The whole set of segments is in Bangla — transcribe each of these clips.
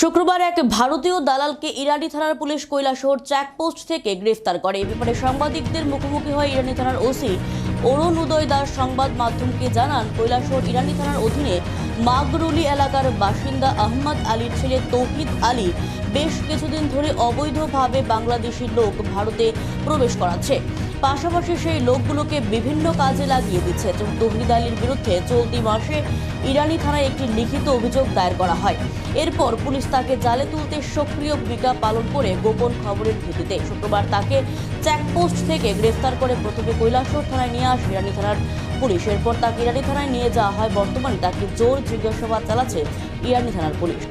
শুক্রবার এক ভারতীয় দালালকে ইরানি থানার পুলিশ কৈলাসহর চেকপোস্ট থেকে গ্রেফতার করে। এ ব্যাপারে সাংবাদিকদের মুখোমুখি হয় ইরানি থানার ওসি অরুণ উদয় দাস। সংবাদ মাধ্যমকে জানান, কৈলাসহর ইরানি থানার অধীনে মাগরুলি এলাকার বাসিন্দা আহমদ আলীর ছেলে তৌহিদ আলী বেশ কিছুদিন ধরে অবৈধভাবে বাংলাদেশি লোক ভারতে প্রবেশ করাচ্ছে। পাশাপাশি সেই লোকগুলোকে বিভিন্ন কাজে লাগিয়ে দিচ্ছে। তৌহিদ আলীর বিরুদ্ধে চলতি মাসে ইরানি থানায় একটি লিখিত অভিযোগ দায়ের করা হয়। এরপর পুলিশ তাকে জালে তুলতে সক্রিয় ভূমিকা পালন করে গোপন খবরের ভিত্তিতে। শুক্রবার তাকে চেকপোস্ট থেকে গ্রেফতার করে প্রথমে কৈলাসহর থানায় নিয়ে আসে ইরানি থানার পুলিশ। এরপর তাকে ইরানি থানায় নিয়ে যাওয়া হয়। বর্তমানে তাকে জোর জিজ্ঞাসাবাদ চালাচ্ছে ইরানি থানার পুলিশ।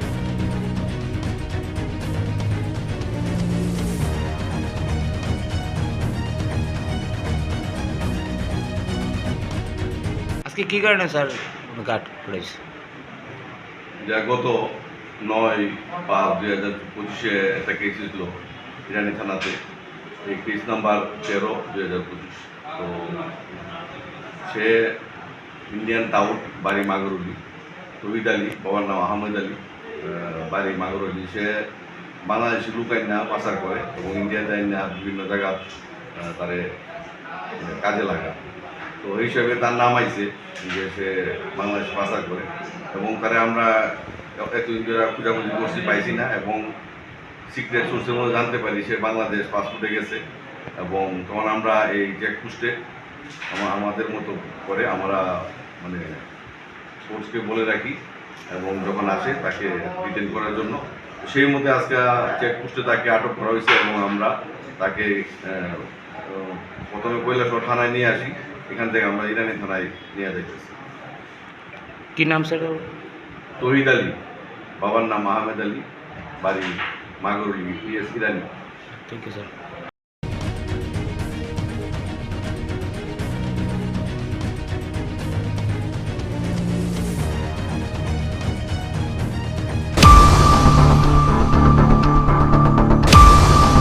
আজকে কি কারণে স্যার গার্ড করেছে? যা গত নয় পাঁচ দুই হাজার পঁচিশে একটা কেস ছিল ইরানি থানাতে। এই কেস নাম্বার তেরো দুই হাজার পঁচিশ। তো সে ইন্ডিয়ান টাউট বাড়ি মাগরুলি। তহিদ আলী, বাবার নাম আহমেদ আলী বাড়ি মাগরুলি। সে বাংলাদেশি লুকাইনা পাচার করে এবং ইন্ডিয়া যায় না, বিভিন্ন জায়গা তারে কাজে লাগা তো এই হিসাবে তার নাম আইছে যে সে বাংলাদেশ পাচার করে। এবং তারে আমরা এতদিন ধরে খোঁজাখুঁজি করছি, পাইছি না। এবং সিক্রেট সোর্সের মধ্যে জানতে পারি সে বাংলাদেশ পাসপোর্টে গেছে। এবং তখন আমরা এই চেকপোস্টে আমাদের মতো করে আমরা মানে ফোর্সকে বলে রাখি। এবং যখন আসে তাকে ডিটেন করার জন্য। সেই মধ্যে আজকে চেকপোস্টে তাকে আটক করা হয়েছে এবং আমরা তাকে প্রথমে কৈলাসহর থানায় নিয়ে আসি। এখান থেকে আমরা ইরানি থানায় নিয়ে যাইতেছি। কি নাম স্যার তহিদ আলী। বাবার নাম আহমেদ আলী। বাড়ি Magruli PS Irani. Thank you sir